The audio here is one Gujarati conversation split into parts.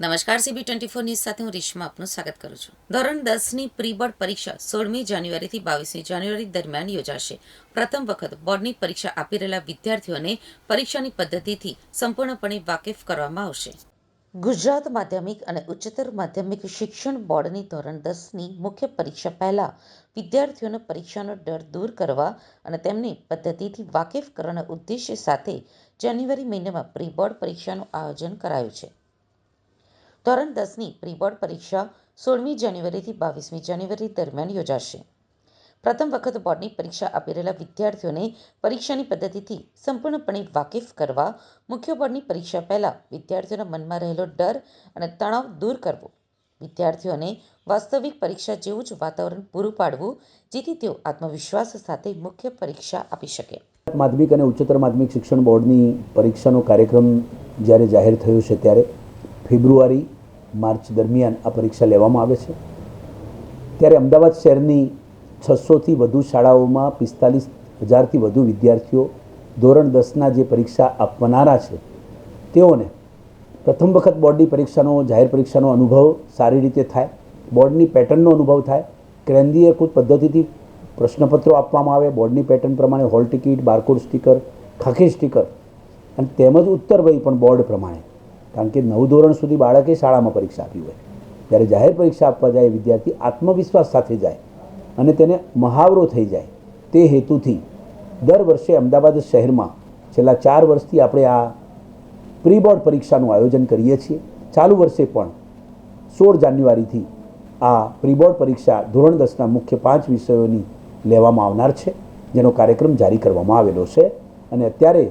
નમસ્કાર સીબી ટ્વેન્ટી ફોર ન્યૂઝ સાથે હું રેશમા આપનું સ્વાગત કરું છું. ધોરણ દસની પ્રી બોર્ડ પરીક્ષા સોળમી જાન્યુઆરીથી બાવીસમી જાન્યુઆરી દરમિયાન યોજાશે. પ્રથમ વખત બોર્ડની પરીક્ષા આપી રહેલા વિદ્યાર્થીઓને પરીક્ષાની પદ્ધતિથી સંપૂર્ણપણે વાકેફ કરવામાં આવશે. ગુજરાત માધ્યમિક અને ઉચ્ચતર માધ્યમિક શિક્ષણ બોર્ડની ધોરણ દસની મુખ્ય પરીક્ષા પહેલાં વિદ્યાર્થીઓનો પરીક્ષાનો ડર દૂર કરવા અને તેમને પદ્ધતિથી વાકેફ કરવાના ઉદ્દેશ્ય સાથે જાન્યુઆરી મહિનામાં પ્રી બોર્ડ પરીક્ષાનું આયોજન કરાયું છે. ધોરણ દસની પ્રી બોર્ડ પરીક્ષા સોળમી જાન્યુઆરીથી બાવીસમી જાન્યુઆરી દરમિયાન યોજાશે. પ્રથમ વખત બોર્ડની પરીક્ષા આપી રહેલા વિદ્યાર્થીઓને પરીક્ષાની પદ્ધતિથી સંપૂર્ણપણે વાકેફ કરવા મુખ્ય બોર્ડની પરીક્ષા પહેલાં વિદ્યાર્થીઓના મનમાં રહેલો ડર અને તણાવ દૂર કરવો. વિદ્યાર્થીઓને વાસ્તવિક પરીક્ષા જેવું જ વાતાવરણ પૂરું પાડવું, જેથી તેઓ આત્મવિશ્વાસ સાથે મુખ્ય પરીક્ષા આપી શકે. માધ્યમિક અને ઉચ્ચતર માધ્યમિક શિક્ષણ બોર્ડની પરીક્ષાનો કાર્યક્રમ જ્યારે જાહેર થયો છે ત્યારે ફેબ્રુઆરી, માર્ચ દરમિયાન આ પરીક્ષા લેવામાં આવે છે. ત્યારે અમદાવાદ શહેરની છસોથી વધુ શાળાઓમાં પિસ્તાલીસ હજારથી વધુ વિદ્યાર્થીઓ ધોરણ દસના જે પરીક્ષા આપવાનારા છે, તેઓને પ્રથમ વખત બોર્ડની પરીક્ષાનો, જાહેર પરીક્ષાનો અનુભવ સારી રીતે થાય. બોર્ડની પેટર્નનો અનુભવ થાય. કેન્દ્રીયકૃત પદ્ધતિથી પ્રશ્નપત્રો આપવામાં આવે. બોર્ડની પેટર્ન પ્રમાણે હોલ ટિકિટ, બારકોડ સ્ટીકર, ખાખી સ્ટીકર અને તેમજ ઉત્તર વહી પણ બોર્ડ પ્રમાણે. કારણ કે નવ ધોરણ સુધી બાળકે શાળામાં પરીક્ષા આપી હોય. ત્યારે જાહેર પરીક્ષા આપવા જાય વિદ્યાર્થી આત્મવિશ્વાસ સાથે જાય અને તેને મહાવરો થઈ જાય તે હેતુથી દર વર્ષે અમદાવાદ શહેરમાં છેલ્લા ચાર વર્ષથી આપણે આ પ્રી બોર્ડ પરીક્ષાનું આયોજન કરીએ છીએ. ચાલુ વર્ષે પણ સોળ જાન્યુઆરીથી આ પ્રી બોર્ડ પરીક્ષા ધોરણ દસના મુખ્ય પાંચ વિષયોની લેવામાં આવનાર છે, જેનો કાર્યક્રમ જારી કરવામાં આવેલો છે. અને અત્યારે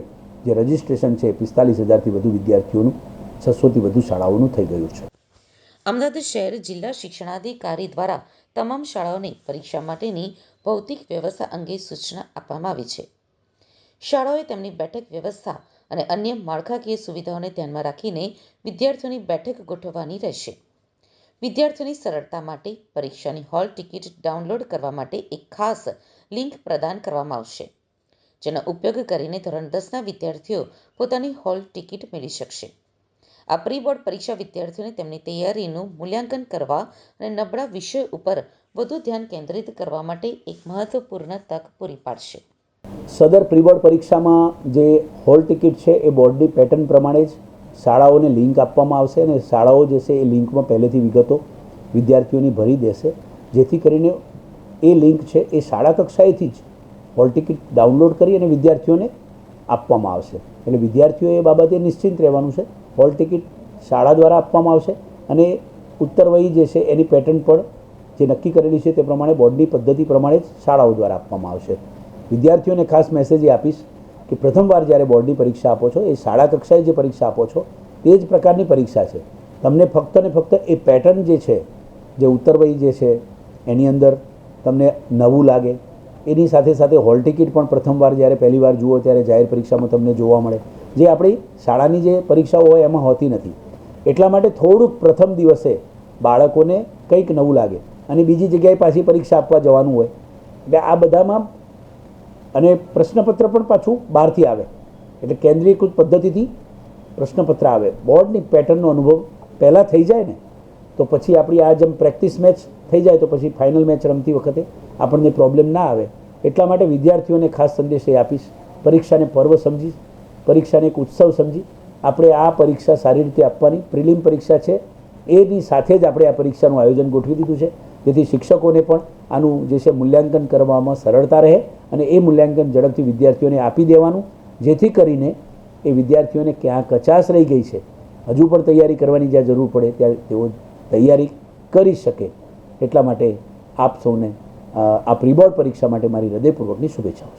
જે રજિસ્ટ્રેશન છે પિસ્તાલીસ હજારથી વધુ વિદ્યાર્થીઓનું છસોથી વધુ શાળાઓનું થઈ ગયું છે. અમદાવાદ શહેર જિલ્લા શિક્ષણાધિકારી દ્વારા તમામ શાળાઓને પરીક્ષા માટેની ભૌતિક વ્યવસ્થા અંગે સૂચના આપવામાં આવી છે. શાળાઓએ તેમની બેઠક વ્યવસ્થા અને અન્ય માળખાકીય સુવિધાઓને ધ્યાનમાં રાખીને વિદ્યાર્થીઓની બેઠક ગોઠવવાની રહેશે. વિદ્યાર્થીઓની સરળતા માટે પરીક્ષાની હોલ ટિકિટ ડાઉનલોડ કરવા માટે એક ખાસ લિંક પ્રદાન કરવામાં આવશે, જેનો ઉપયોગ કરીને ધોરણ દસના વિદ્યાર્થીઓ પોતાની હોલ ટિકિટ મેળવી શકશે. આ પ્રી બોર્ડ પરીક્ષા વિદ્યાર્થીઓને તેમની તૈયારીનું મૂલ્યાંકન કરવા અને નબળા વિષય ઉપર વધુ ધ્યાન કેન્દ્રિત કરવા માટે એક મહત્વપૂર્ણ તક પૂરી પાડશે. સદર પ્રી બોર્ડ પરીક્ષામાં જે હોલ ટિકિટ છે, એ બોર્ડની પેટર્ન પ્રમાણે જ શાળાઓને લિંક આપવામાં આવશે અને શાળાઓ જે છે, એ લિંકમાં પહેલેથી વિગતો વિદ્યાર્થીઓની ભરી દેશે. જેથી કરીને એ લિંક છે, એ શાળા કક્ષાએથી જ હોલ ટિકિટ ડાઉનલોડ કરી અને વિદ્યાર્થીઓને આપવામાં આવશે. એટલે વિદ્યાર્થીઓ એ બાબતે નિશ્ચિંત રહેવાનું છે. હોલ ટિકિટ શાળા દ્વારા આપવામાં આવશે અને ઉત્તરવયી જે છે એની પેટર્ન પણ જે નક્કી કરેલી છે તે પ્રમાણે બોર્ડની પદ્ધતિ પ્રમાણે જ શાળાઓ દ્વારા આપવામાં આવશે. વિદ્યાર્થીઓને ખાસ મેસેજ એ આપીશ કે પ્રથમવાર જ્યારે બોર્ડની પરીક્ષા આપો છો, એ શાળા કક્ષાએ જે પરીક્ષા આપો છો, તે જ પ્રકારની પરીક્ષા છે. તમને ફક્ત ને ફક્ત એ પેટર્ન જે છે, જે ઉત્તરવયી જે છે, એની અંદર તમને નવું લાગે એની સાથે સાથે હોલ ટિકિટ પણ પ્રથમવાર જ્યારે પહેલીવાર જુઓ ત્યારે જાહેર પરીક્ષામાં તમને જોવા મળે. જે આપણી શાળાની જે પરીક્ષાઓ હોય એમાં હોતી નથી. એટલા માટે થોડુંક પ્રથમ દિવસે બાળકોને કંઈક નવું લાગે અને બીજી જગ્યાએ પાછી પરીક્ષા આપવા જવાનું હોય. એટલે આ બધામાં અને પ્રશ્નપત્ર પણ પાછું બહારથી આવે. એટલે કેન્દ્રીયકૃત પદ્ધતિથી પ્રશ્નપત્ર આવે. બોર્ડની પેટર્નનો અનુભવ પહેલાં થઈ જાય ને, તો પછી આપણી આ જેમ પ્રેક્ટિસ મેચ થઈ જાય તો પછી ફાઇનલ મેચ રમતી વખતે આપણને પ્રોબ્લેમ ના આવે. એટલા માટે વિદ્યાર્થીઓને ખાસ સંદેશ એ આપીશ. પરીક્ષાને પર્વ સમજી પરીક્ષાને એક ઉત્સવ સમજી. આપણે આ પરીક્ષા સારી રીતે આપવાની. પ્રિલિમ પરીક્ષા છે. એની સાથે જ આપણે આ પરીક્ષાનું આયોજન ગોઠવી દીધું છે. જેથી શિક્ષકોને પણ આનું જે છે મૂલ્યાંકન કરવામાં સરળતા રહે અને એ મૂલ્યાંકન ઝડપથી વિદ્યાર્થીઓને આપી દેવાનું. જેથી કરીને એ વિદ્યાર્થીઓને ક્યાં કચાશ રહી ગઈ છે. હજુ પણ તૈયારી કરવાની જ્યાં જરૂર પડે ત્યાં તેઓ તૈયારી કરી શકે. એટલા માટે આપ સૌને આ પ્રી બોર્ડ પરીક્ષા માટે મારી હૃદયપૂર્વકની શુભેચ્છાઓ